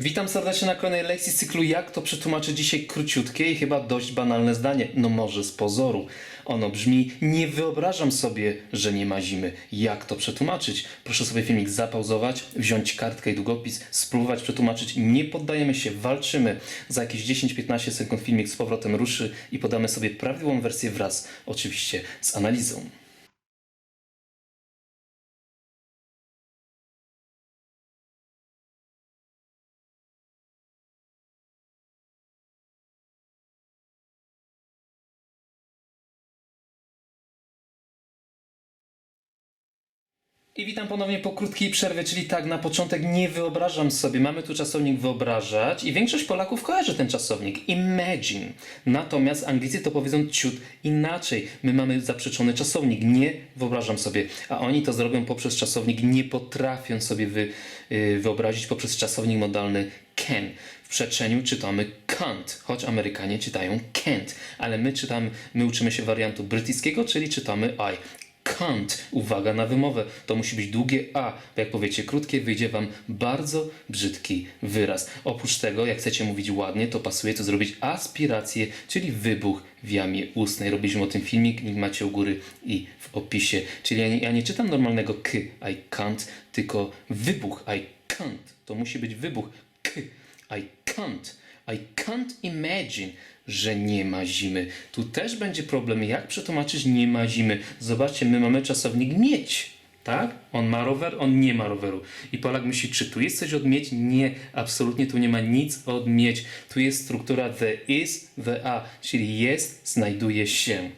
Witam serdecznie na kolejnej lekcji z cyklu Jak to przetłumaczyć dzisiaj króciutkie i chyba dość banalne zdanie. No może z pozoru. Ono brzmi Nie wyobrażam sobie, że nie ma zimy. Jak to przetłumaczyć? Proszę sobie filmik zapauzować, wziąć kartkę i długopis, spróbować przetłumaczyć. Nie poddajemy się, walczymy. Za jakieś 10-15 sekund filmik z powrotem ruszy i podamy sobie prawidłową wersję wraz, oczywiście z analizą. I witam ponownie po krótkiej przerwie, czyli tak, na początek nie wyobrażam sobie, mamy tu czasownik wyobrażać i większość Polaków kojarzy ten czasownik, imagine. Natomiast Anglicy to powiedzą ciut inaczej. My mamy zaprzeczony czasownik, nie wyobrażam sobie, a oni to zrobią poprzez czasownik nie potrafią sobie wy, y, wyobrazić poprzez czasownik modalny can. W przeczeniu czytamy can't, choć Amerykanie czytają can't, ale my czytamy, my uczymy się wariantu brytyjskiego, czyli czytamy I can't. Uwaga na wymowę. To musi być długie A, bo jak powiecie krótkie, wyjdzie wam bardzo brzydki wyraz. Oprócz tego, jak chcecie mówić ładnie, to pasuje to zrobić aspirację, czyli wybuch w jamie ustnej. Robiliśmy o tym filmik, link macie u góry i w opisie. Czyli ja nie, ja nie czytam normalnego k, I can't, tylko wybuch, I can't. To musi być wybuch k, I can't. I can't imagine, że nie ma zimy. Tu też będzie problem, jak przetłumaczyć nie ma zimy. Zobaczcie, my mamy czasownik mieć. Tak? On ma rower, on nie ma roweru. I Polak myśli, czy tu jest coś od mieć? Nie, absolutnie tu nie ma nic od mieć. Tu jest struktura the is, the a, czyli jest, znajduje się.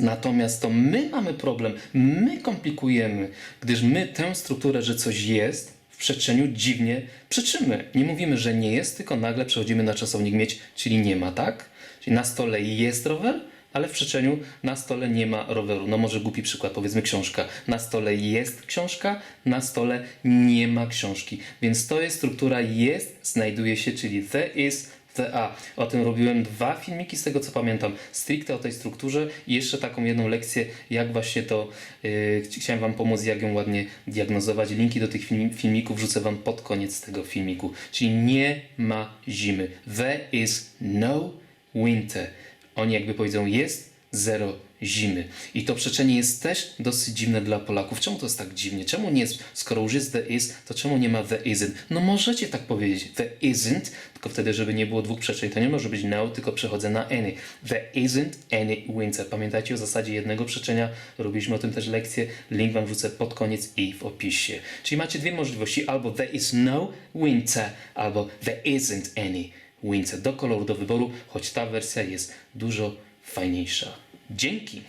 Natomiast to my mamy problem, my komplikujemy, gdyż my tę strukturę, że coś jest, przeczeniu dziwnie przeczymy. Nie mówimy, że nie jest, tylko nagle przechodzimy na czasownik mieć, czyli nie ma, tak? Czyli na stole jest rower, ale w przeczeniu na stole nie ma roweru. No może głupi przykład, powiedzmy książka. Na stole jest książka, na stole nie ma książki. Więc to jest struktura jest, znajduje się, czyli the is, O tym robiłem dwa filmiki z tego co pamiętam, stricte o tej strukturze i jeszcze taką jedną lekcję, jak właśnie to yy, chciałem Wam pomóc, jak ją ładnie diagnozować. Linki do tych film, filmików wrzucę Wam pod koniec tego filmiku. Czyli nie ma zimy. There is no winter. Oni jakby powiedzą jest zero zimy. I to przeczenie jest też dosyć dziwne dla Polaków. Czemu to jest tak dziwnie? Czemu nie jest, skoro już jest the is, to czemu nie ma the isn't? No możecie tak powiedzieć, the isn't, tylko wtedy, żeby nie było dwóch przeczeń, to nie może być no, tylko przechodzę na any. There isn't any winter. Pamiętajcie o zasadzie jednego przeczenia, robiliśmy o tym też lekcję, link wam wrzucę pod koniec i w opisie. Czyli macie dwie możliwości, albo there is no winter, albo there isn't any winter. Do koloru do wyboru, choć ta wersja jest dużo fajniejsza. Dzięki!